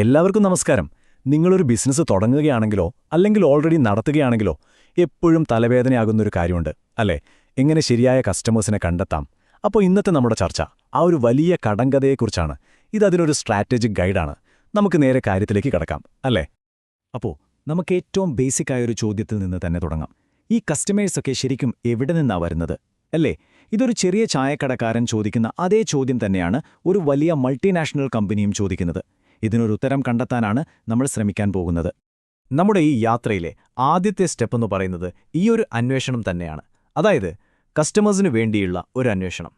എല്ലാവർക്കും നമസ്കാരം. നിങ്ങളൊരു ബിസിനസ് തുടങ്ങുകയാണെങ്കിലോ അല്ലെങ്കിൽ ഓൾറെഡി നടത്തുകയാണെങ്കിലോ എപ്പോഴും തലവേദനയാകുന്നൊരു കാര്യമുണ്ട് അല്ലേ? എങ്ങനെ ശരിയായ കസ്റ്റമേഴ്സിനെ കണ്ടെത്താം? അപ്പോൾ ഇന്നത്തെ നമ്മുടെ ചർച്ച ആ ഒരു വലിയ കടങ്കഥയെക്കുറിച്ചാണ്. ഇതതിനൊരു സ്ട്രാറ്റജിക് ഗൈഡാണ്. നമുക്ക് നേരെ കാര്യത്തിലേക്ക് കിടക്കാം അല്ലേ? അപ്പോൾ നമുക്ക് ഏറ്റവും ബേസിക് ആയ ഒരു ചോദ്യത്തിൽ നിന്ന് തന്നെ തുടങ്ങാം. ഈ കസ്റ്റമേഴ്സൊക്കെ ശരിക്കും എവിടെ നിന്നാണ് വരുന്നത് അല്ലേ? ഇതൊരു ചെറിയ ചായക്കടക്കാരൻ ചോദിക്കുന്ന അതേ ചോദ്യം തന്നെയാണ് ഒരു വലിയ മൾട്ടിനാഷണൽ കമ്പനിയും ചോദിക്കുന്നത്. ഇതിനൊരു ഉത്തരം കണ്ടെത്താനാണ് നമ്മൾ ശ്രമിക്കാൻ പോകുന്നത്. നമ്മുടെ ഈ യാത്രയിലെ ആദ്യത്തെ സ്റ്റെപ്പ് എന്ന് പറയുന്നത് ഈ ഒരു അന്വേഷണം തന്നെയാണ്. അതായത് കസ്റ്റമേഴ്സിനു വേണ്ടിയുള്ള ഒരു അന്വേഷണം.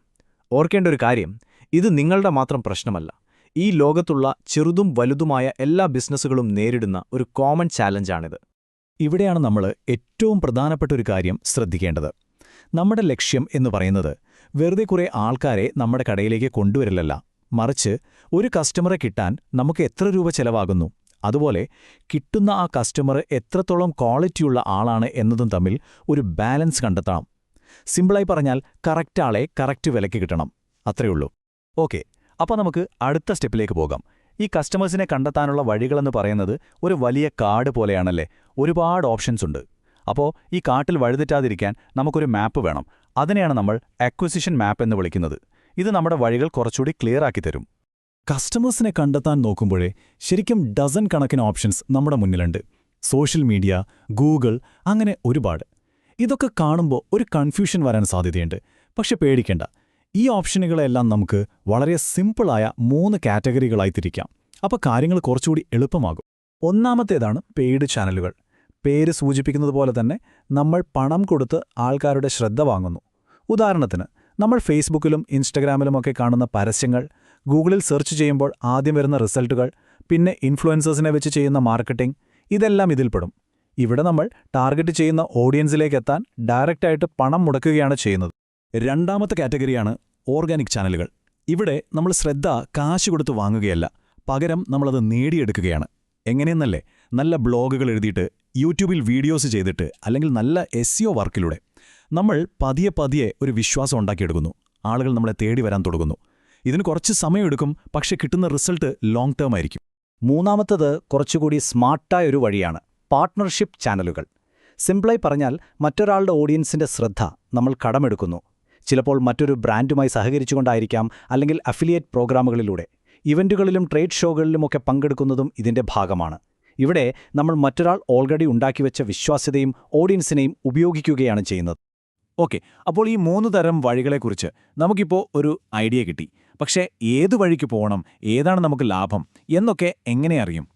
ഓർക്കേണ്ട ഒരു കാര്യം ഇത് നിങ്ങളുടെ മാത്രം പ്രശ്നമല്ല. ഈ ലോകത്തുള്ള ചെറുതും വലുതുമായ എല്ലാ ബിസിനസ്സുകളും നേരിടുന്ന ഒരു കോമൺ ചാലഞ്ചാണിത് ഇവിടെയാണ് നമ്മൾ ഏറ്റവും പ്രധാനപ്പെട്ട ഒരു കാര്യം ശ്രദ്ധിക്കേണ്ടത്. നമ്മുടെ ലക്ഷ്യം എന്ന് പറയുന്നത് വെറുതെ കുറേ ആൾക്കാരെ നമ്മുടെ കടയിലേക്ക് കൊണ്ടുവരില്ലല്ല മറിച്ച് ഒരു കസ്റ്റമറെ കിട്ടാൻ നമുക്ക് എത്ര രൂപ ചെലവാകുന്നു? അതുപോലെ കിട്ടുന്ന ആ കസ്റ്റമർ എത്രത്തോളം ക്വാളിറ്റിയുള്ള ആളാണ് എന്നതും തമ്മിൽ ഒരു ബാലൻസ് കണ്ടെത്തണം. സിമ്പിളായി പറഞ്ഞാൽ കറക്റ്റ് ആളെ കറക്റ്റ് വിലയ്ക്ക് കിട്ടണം. അത്രയുള്ളൂ ഓക്കെ അപ്പോൾ നമുക്ക് അടുത്ത സ്റ്റെപ്പിലേക്ക് പോകാം. ഈ കസ്റ്റമേഴ്സിനെ കണ്ടെത്താനുള്ള വഴികളെന്ന് പറയുന്നത് ഒരു വലിയ കാർഡ് പോലെയാണല്ലേ? ഒരുപാട് ഓപ്ഷൻസ് ഉണ്ട്. അപ്പോൾ ഈ കാട്ടിൽ വഴുതെറ്റാതിരിക്കാൻ നമുക്കൊരു മാപ്പ് വേണം. അതിനെയാണ് നമ്മൾ അക്വിസിഷൻ മാപ്പ് എന്ന് വിളിക്കുന്നത്. ഇത് നമ്മുടെ വഴികൾ കുറച്ചുകൂടി ക്ലിയർ ആക്കി തരും. കസ്റ്റമേഴ്സിനെ കണ്ടെത്താൻ നോക്കുമ്പോഴേ ശരിക്കും ഡസൻ കണക്കിന് ഓപ്ഷൻസ് നമ്മുടെ മുന്നിലുണ്ട്. സോഷ്യൽ മീഡിയ ഗൂഗിൾ അങ്ങനെ ഒരുപാട്. ഇതൊക്കെ കാണുമ്പോൾ ഒരു കൺഫ്യൂഷൻ വരാൻ സാധ്യതയുണ്ട്. പക്ഷെ പേടിക്കേണ്ട. ഈ ഓപ്ഷനുകളെല്ലാം നമുക്ക് വളരെ സിമ്പിളായ മൂന്ന് കാറ്റഗറികളായി തിരിക്കാം. അപ്പോൾ കാര്യങ്ങൾ കുറച്ചുകൂടി എളുപ്പമാകും. ഒന്നാമത്തേതാണ് പെയ്ഡ് ചാനലുകൾ പേര് സൂചിപ്പിക്കുന്നത് പോലെ തന്നെ നമ്മൾ പണം കൊടുത്ത് ആൾക്കാരുടെ ശ്രദ്ധ വാങ്ങുന്നു. ഉദാഹരണത്തിന് നമ്മൾ ഫേസ്ബുക്കിലും ഇൻസ്റ്റഗ്രാമിലുമൊക്കെ കാണുന്ന പരസ്യങ്ങൾ ഗൂഗിളിൽ സെർച്ച് ചെയ്യുമ്പോൾ ആദ്യം വരുന്ന റിസൾട്ടുകൾ പിന്നെ ഇൻഫ്ലുവൻസേഴ്സിനെ വെച്ച് ചെയ്യുന്ന മാർക്കറ്റിംഗ് ഇതെല്ലാം ഇതിൽപ്പെടും ഇവിടെ നമ്മൾ ടാർഗറ്റ് ചെയ്യുന്ന ഓഡിയൻസിലേക്ക് എത്താൻ ഡയറക്റ്റായിട്ട് പണം മുടക്കുകയാണ് ചെയ്യുന്നത്. രണ്ടാമത്തെ കാറ്റഗറിയാണ് ഓർഗാനിക് ചാനലുകൾ. ഇവിടെ നമ്മൾ ശ്രദ്ധ കാശ് കൊടുത്ത് വാങ്ങുകയല്ല പകരം നമ്മളത് നേടിയെടുക്കുകയാണ്. എങ്ങനെയെന്നല്ലേ? നല്ല ബ്ലോഗുകൾ എഴുതിയിട്ട് യൂട്യൂബിൽ വീഡിയോസ് ചെയ്തിട്ട് അല്ലെങ്കിൽ നല്ല എസ് വർക്കിലൂടെ. നമ്മൾ പതിയെ പതിയെ ഒരു വിശ്വാസം ഉണ്ടാക്കിയെടുക്കുന്നു. ആളുകൾ നമ്മളെ തേടി വരാൻ തുടങ്ങുന്നു. ഇതിന് കുറച്ച് സമയമെടുക്കും പക്ഷെ കിട്ടുന്ന റിസൾട്ട് ലോങ് ടേം ആയിരിക്കും. മൂന്നാമത്തത് കുറച്ചുകൂടി സ്മാർട്ടായ ഒരു വഴിയാണ് പാർട്ട്ണർഷിപ്പ് ചാനലുകൾ. സിംപ്ലായി പറഞ്ഞാൽ മറ്റൊരാളുടെ ഓഡിയൻസിന്റെ ശ്രദ്ധ നമ്മൾ കടമെടുക്കുന്നു. ചിലപ്പോൾ മറ്റൊരു ബ്രാൻഡുമായി സഹകരിച്ചുകൊണ്ടായിരിക്കാം അല്ലെങ്കിൽ അഫിലിയേറ്റ് പ്രോഗ്രാമുകളിലൂടെ. ഇവന്റുകളിലും ട്രേഡ് ഷോകളിലുമൊക്കെ പങ്കെടുക്കുന്നതും ഇതിന്റെ ഭാഗമാണ്. ഇവിടെ നമ്മൾ മറ്റൊരാൾ ഓൾറെഡി ഉണ്ടാക്കിവെച്ച വിശ്വാസ്യതയും ഓഡിയൻസിനെയും ഉപയോഗിക്കുകയാണ് ചെയ്യുന്നത്. ഓക്കെ അപ്പോൾ ഈ മൂന്ന് തരം വഴികളെക്കുറിച്ച് നമുക്കിപ്പോൾ ഒരു ഐഡിയ കിട്ടി. പക്ഷേ ഏത് വഴിക്ക് പോകണം? ഏതാണ് നമുക്ക് ലാഭം? എന്നൊക്കെ എങ്ങനെ അറിയും?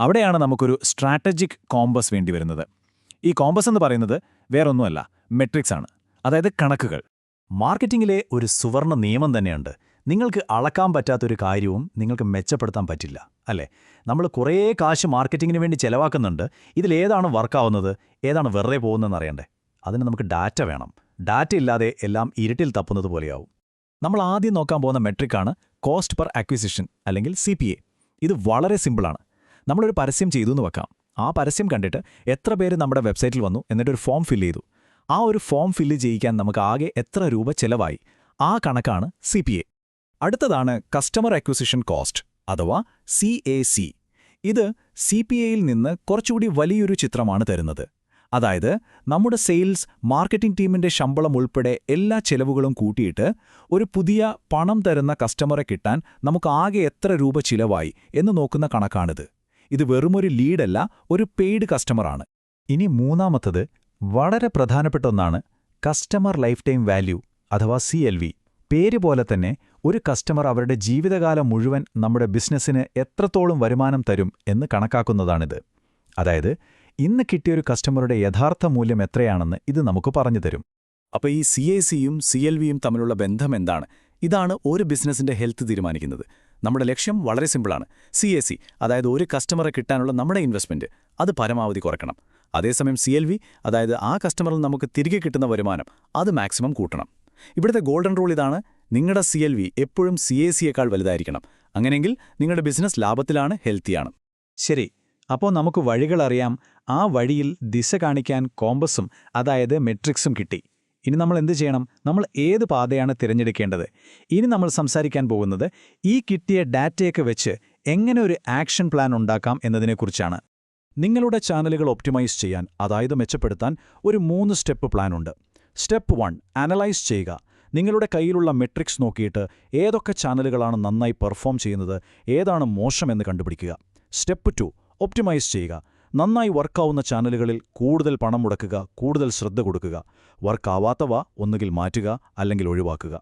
അവിടെയാണ് നമുക്കൊരു സ്ട്രാറ്റജിക് കോമ്പസ് വേണ്ടി വരുന്നത്. ഈ കോമ്പസ് എന്ന് പറയുന്നത് വേറൊന്നുമല്ല മെട്രിക്സ് ആണ്. അതായത് കണക്കുകൾ. മാർക്കറ്റിംഗിലെ ഒരു സുവർണ നിയമം തന്നെയുണ്ട്. നിങ്ങൾക്ക് അളക്കാൻ പറ്റാത്തൊരു കാര്യവും നിങ്ങൾക്ക് മെച്ചപ്പെടുത്താൻ പറ്റില്ല അല്ലേ? നമ്മൾ കുറേ കാശ് മാർക്കറ്റിങ്ങിന് വേണ്ടി ചെലവാക്കുന്നുണ്ട്. ഇതിലേതാണ് വർക്കാവുന്നത് ഏതാണ് വെറുതെ പോകുന്നതെന്ന് അറിയണ്ടേ? അതിന് നമുക്ക് ഡാറ്റ വേണം. ഡാറ്റ ഇല്ലാതെ എല്ലാം ഇരുട്ടിൽ തപ്പുന്നത് പോലെയാവും. നമ്മൾ ആദ്യം നോക്കാൻ പോകുന്ന മെട്രിക്കാണ് കോസ്റ്റ് പെർ അക്വിസിഷൻ അല്ലെങ്കിൽ സി ഇത് വളരെ സിമ്പിളാണ് നമ്മളൊരു പരസ്യം ചെയ്തു എന്ന് വെക്കാം. ആ പരസ്യം കണ്ടിട്ട് എത്ര പേര് നമ്മുടെ വെബ്സൈറ്റിൽ വന്നു എന്നിട്ടൊരു ഫോം ഫില്ല് ചെയ്തു. ആ ഒരു ഫോം ഫില്ല് ചെയ്യിക്കാൻ നമുക്ക് ആകെ എത്ര രൂപ ചെലവായി? ആ കണക്കാണ് സി അടുത്തതാണ് കസ്റ്റമർ അക്വിസിഷൻ കോസ്റ്റ് അഥവാ സി ഇത് സി പി എയിൽ നിന്ന് കുറച്ചുകൂടി വലിയൊരു ചിത്രമാണ് തരുന്നത്. അതായത് നമ്മുടെ സെയിൽസ് മാർക്കറ്റിംഗ് ടീമിന്റെ ശമ്പളം ഉൾപ്പെടെ എല്ലാ ചെലവുകളും കൂട്ടിയിട്ട് ഒരു പുതിയ പണം തരുന്ന കസ്റ്റമറെ കിട്ടാൻ നമുക്ക് ആകെ എത്ര രൂപ ചിലവായി എന്ന് നോക്കുന്ന കണക്കാണിത്. ഇത് വെറുമൊരു ലീഡല്ല ഒരു പെയ്ഡ് കസ്റ്റമറാണ്. ഇനി മൂന്നാമത്തത് വളരെ പ്രധാനപ്പെട്ട ഒന്നാണ് കസ്റ്റമർ ലൈഫ് ടൈം വാല്യൂ അഥവാ സി പേര് പോലെ തന്നെ ഒരു കസ്റ്റമർ അവരുടെ ജീവിതകാലം മുഴുവൻ നമ്മുടെ ബിസിനസ്സിന് എത്രത്തോളം വരുമാനം തരും എന്ന് കണക്കാക്കുന്നതാണിത്. അതായത് ഇന്ന് കിട്ടിയ ഒരു കസ്റ്റമറുടെ യഥാർത്ഥ മൂല്യം എത്രയാണെന്ന് ഇത് നമുക്ക് പറഞ്ഞുതരും അപ്പോൾ ഈ സി എ സിയും സി എൽ വിയും തമ്മിലുള്ള ബന്ധം എന്താണ്? ഇതാണ് ഒരു ബിസിനസിന്റെ ഹെൽത്ത് തീരുമാനിക്കുന്നത്. നമ്മുടെ ലക്ഷ്യം വളരെ സിമ്പിളാണ് സി എ സി അതായത് ഒരു കസ്റ്റമറെ കിട്ടാനുള്ള നമ്മുടെ ഇൻവെസ്റ്റ്മെന്റ് അത് പരമാവധി കുറയ്ക്കണം. അതേസമയം സി എൽ വി അതായത് ആ കസ്റ്റമറിൽ നമുക്ക് തിരികെ കിട്ടുന്ന വരുമാനം അത് മാക്സിമം കൂട്ടണം. ഇവിടുത്തെ ഗോൾഡൻ റൂൾ ഇതാണ് നിങ്ങളുടെ സി എൽ വി എപ്പോഴും സി എ സിയേക്കാൾ വലുതായിരിക്കണം. അങ്ങനെയെങ്കിൽ നിങ്ങളുടെ ബിസിനസ് ലാഭത്തിലാണ് ഹെൽത്തിയാണ് ശരി അപ്പോൾ നമുക്ക് വഴികളറിയാം. ആ വഴിയിൽ ദിശ കാണിക്കാൻ കോമ്പസും അതായത് മെട്രിക്സും കിട്ടി. ഇനി നമ്മൾ എന്ത് ചെയ്യണം? നമ്മൾ ഏത് പാതയാണ് തിരഞ്ഞെടുക്കേണ്ടത്? ഇനി നമ്മൾ സംസാരിക്കാൻ പോകുന്നത് ഈ കിട്ടിയ ഡാറ്റയൊക്കെ വെച്ച് എങ്ങനെ ഒരു ആക്ഷൻ പ്ലാൻ ഉണ്ടാക്കാം എന്നതിനെക്കുറിച്ചാണ്. നിങ്ങളുടെ ചാനലുകൾ ഒപ്റ്റിമൈസ് ചെയ്യാൻ അതായത് മെച്ചപ്പെടുത്താൻ ഒരു മൂന്ന് സ്റ്റെപ്പ് പ്ലാനുണ്ട് സ്റ്റെപ്പ് വൺ അനലൈസ് ചെയ്യുക. നിങ്ങളുടെ കയ്യിലുള്ള മെട്രിക്സ് നോക്കിയിട്ട് ഏതൊക്കെ ചാനലുകളാണ് നന്നായി പെർഫോം ചെയ്യുന്നത് ഏതാണ് മോശമെന്ന് കണ്ടുപിടിക്കുക. സ്റ്റെപ്പ് ടു ഒപ്റ്റിമൈസ് ചെയ്യുക. നന്നായി വർക്കാവുന്ന ചാനലുകളിൽ കൂടുതൽ പണം മുടക്കുക കൂടുതൽ ശ്രദ്ധ കൊടുക്കുക. വർക്കാവാത്തവ ഒന്നുകിൽ മാറ്റുക അല്ലെങ്കിൽ ഒഴിവാക്കുക.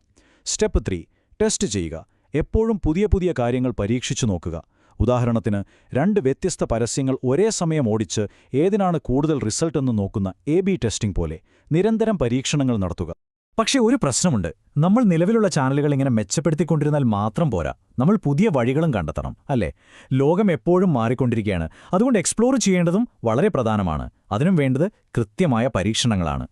സ്റ്റെപ്പ് ത്രീ ടെസ്റ്റ് ചെയ്യുക. എപ്പോഴും പുതിയ പുതിയ കാര്യങ്ങൾ പരീക്ഷിച്ചു നോക്കുക. ഉദാഹരണത്തിന് രണ്ട് വ്യത്യസ്ത പരസ്യങ്ങൾ ഒരേ സമയം ഓടിച്ച് ഏതിനാണ് കൂടുതൽ റിസൾട്ട് എന്ന് നോക്കുന്ന എ ബി ടെസ്റ്റിംഗ് പോലെ നിരന്തരം പരീക്ഷണങ്ങൾ നടത്തുക. പക്ഷേ ഒരു പ്രശ്നമുണ്ട്. നമ്മൾ നിലവിലുള്ള ചാനലുകൾ ഇങ്ങനെ മെച്ചപ്പെടുത്തിക്കൊണ്ടിരുന്നാൽ മാത്രം പോരാ. നമ്മൾ പുതിയ വഴികളും കണ്ടെത്തണം അല്ലേ? ലോകം എപ്പോഴും മാറിക്കൊണ്ടിരിക്കുകയാണ്. അതുകൊണ്ട് എക്സ്പ്ലോർ ചെയ്യേണ്ടതും വളരെ പ്രധാനമാണ്. അതിനും വേണ്ടത് കൃത്യമായ പരീക്ഷണങ്ങളാണ്.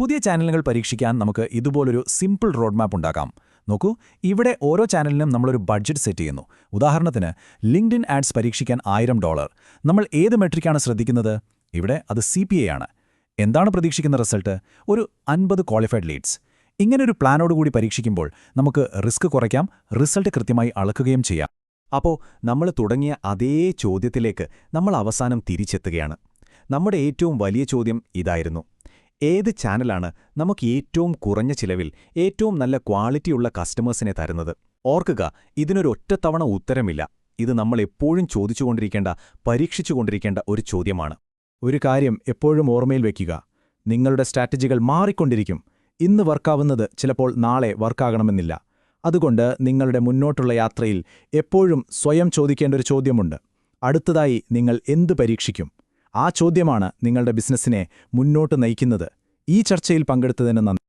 പുതിയ ചാനലുകൾ പരീക്ഷിക്കാൻ നമുക്ക് ഇതുപോലൊരു സിമ്പിൾ റോഡ് മാപ്പ് ഉണ്ടാക്കാം. നോക്കൂ ഇവിടെ ഓരോ ചാനലിനും നമ്മളൊരു ബഡ്ജറ്റ് സെറ്റ് ചെയ്യുന്നു. ഉദാഹരണത്തിന് ലിങ്ക്ഡിൻ ആഡ്സ് പരീക്ഷിക്കാൻ ആയിരം ഡോളർ. നമ്മൾ ഏത് മെട്രിക്കാണ് ശ്രദ്ധിക്കുന്നത്? ഇവിടെ അത് സി ആണ്. എന്താണ് പ്രതീക്ഷിക്കുന്ന റിസൾട്ട്? ഒരു അൻപത് ക്വാളിഫൈഡ് ലീഡ്സ് ഇങ്ങനൊരു പ്ലാനോടുകൂടി പരീക്ഷിക്കുമ്പോൾ നമുക്ക് റിസ്ക് കുറയ്ക്കാം റിസൾട്ട് കൃത്യമായി അളക്കുകയും ചെയ്യാം. അപ്പോൾ നമ്മൾ തുടങ്ങിയ അതേ ചോദ്യത്തിലേക്ക് നമ്മൾ അവസാനം തിരിച്ചെത്തുകയാണ്. നമ്മുടെ ഏറ്റവും വലിയ ചോദ്യം ഇതായിരുന്നു. ഏത് ചാനലാണ് നമുക്ക് ഏറ്റവും കുറഞ്ഞ ചിലവിൽ ഏറ്റവും നല്ല ക്വാളിറ്റിയുള്ള കസ്റ്റമേഴ്സിനെ തരുന്നത്? ഓർക്കുക ഇതിനൊരു ഒറ്റത്തവണ ഉത്തരമില്ല. ഇത് നമ്മൾ എപ്പോഴും ചോദിച്ചുകൊണ്ടിരിക്കേണ്ട പരീക്ഷിച്ചുകൊണ്ടിരിക്കേണ്ട ഒരു ചോദ്യമാണ്. ഒരു കാര്യം എപ്പോഴും ഓർമ്മയിൽ വയ്ക്കുക നിങ്ങളുടെ സ്ട്രാറ്റജികൾ മാറിക്കൊണ്ടിരിക്കും. ഇന്ന് വർക്കാവുന്നത് ചിലപ്പോൾ നാളെ വർക്കാകണമെന്നില്ല. അതുകൊണ്ട് നിങ്ങളുടെ മുന്നോട്ടുള്ള യാത്രയിൽ എപ്പോഴും സ്വയം ചോദിക്കേണ്ട ഒരു ചോദ്യമുണ്ട്. അടുത്തതായി നിങ്ങൾ എന്ത് പരീക്ഷിക്കും? ആ ചോദ്യമാണ് നിങ്ങളുടെ ബിസിനസ്സിനെ മുന്നോട്ട് നയിക്കുന്നത്. ഈ ചർച്ചയിൽ പങ്കെടുത്തതിന് നന്ദി.